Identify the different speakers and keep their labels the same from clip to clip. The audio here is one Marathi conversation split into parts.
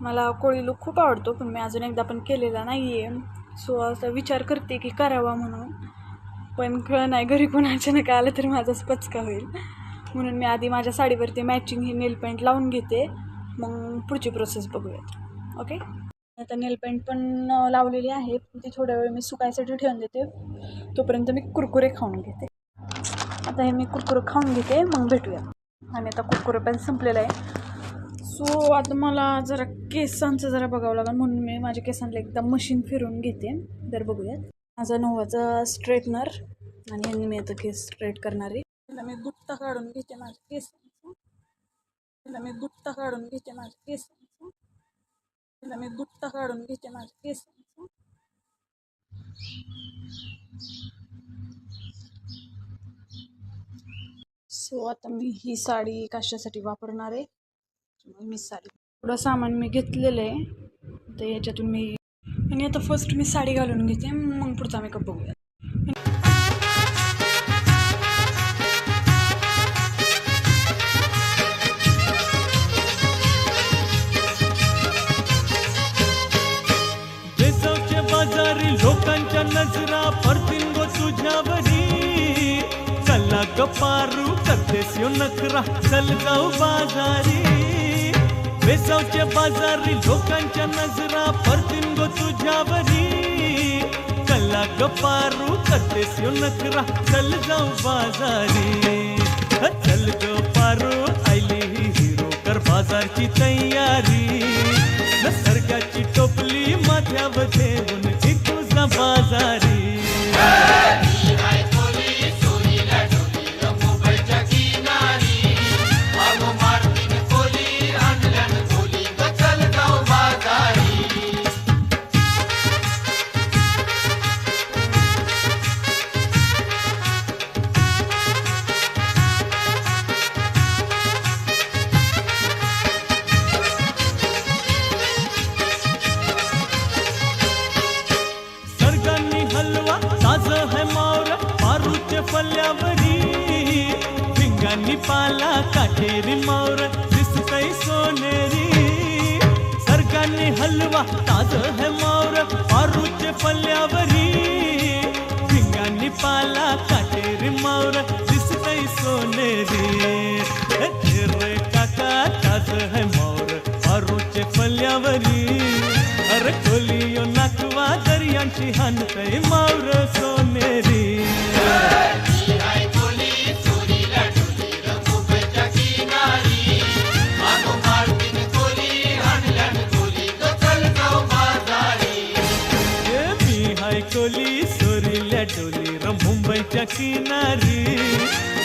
Speaker 1: मला कोळी लूक खूप आवडतो पण मी अजून एकदा पण केलेला नाही आहे सो असा विचार करते की करावा म्हणून. पण कळ नाही घरी कोण अचानक आलं तर माझाच पचका होईल. म्हणून मी आधी माझ्या साडीवरती मॅचिंग ही नेल पेंट लावून घेते. मग पुढची प्रोसेस बघूयात. ओके आता नेल पेंट पण लावलेली आहे. ती थोड्या वेळ मी सुकायसाठी ठेवून देते. तोपर्यंत मी कुरकुरे खाऊन घेते. आता हे मी कुरकुरे खाऊन घेते. मग भेटूया आणि आता कुरकुरे पण संपलेलं आहे. सो आता मला जरा केसांचं जरा बघावं लागेल म्हणून मी माझ्या केसांना एकदा मशीन फिरून घेते. तर बघूयात. माझा नोवाचा स्ट्रेटनर आणि यांनी मी आता केस स्ट्रेट करणार. आहे त्याला मी गुप्ता काढून घेते माझ्या केसांचा. त्याला मी गुप्ता काढून घेते माझ्या केसांचा. त्याला मी गुप्ता काढून घेते माझ्या केसांचा. सो आता मी ही साडी कशासाठी वापरणार आहे? मग मी साडी थोडं सामान मी घेतलेलं आहे. तर याच्यातून मी आणि आता फर्स्ट मी साडी घालून घेते. मग पुढचा मेकअप बघूया.
Speaker 2: बाजारी लोकांच्या नजरा परतीन गो तुझ्यावरी. चला गपारू करतेस यो नखरा चल जाऊ बाजारी. बेसावच्या बाजारी लोकांच्या नजरा परतीन गो तुझ्यावरी. कला गपारू करतेस यो नखरा चल जाऊ बाजारी. चल ग पारू आयली ही हिरो कर बाजारची तयारी. निसर्गाची टोपली माझ्यावर पल्ल्यावरी फल्यावरी पाला काठेरी मावर दिसतय सोनेरी. सरकारने हलवा ताज है मावर पारूचे पल्ल्यावरी. भिंगांनी पाला काठेरी मावर दिसतय सोनेरी. अरे काका ताज है मावर पारूचे पल्ल्यावरी. अरे खोलियो नाकवा दर्यांची हानतय टोली कोली सोरील्या डोली मुंबईच्या किनारी.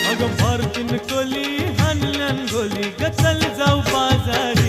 Speaker 2: अगं मारुतीन कोली हानल्यान गोली गचल जाऊ बाजारी.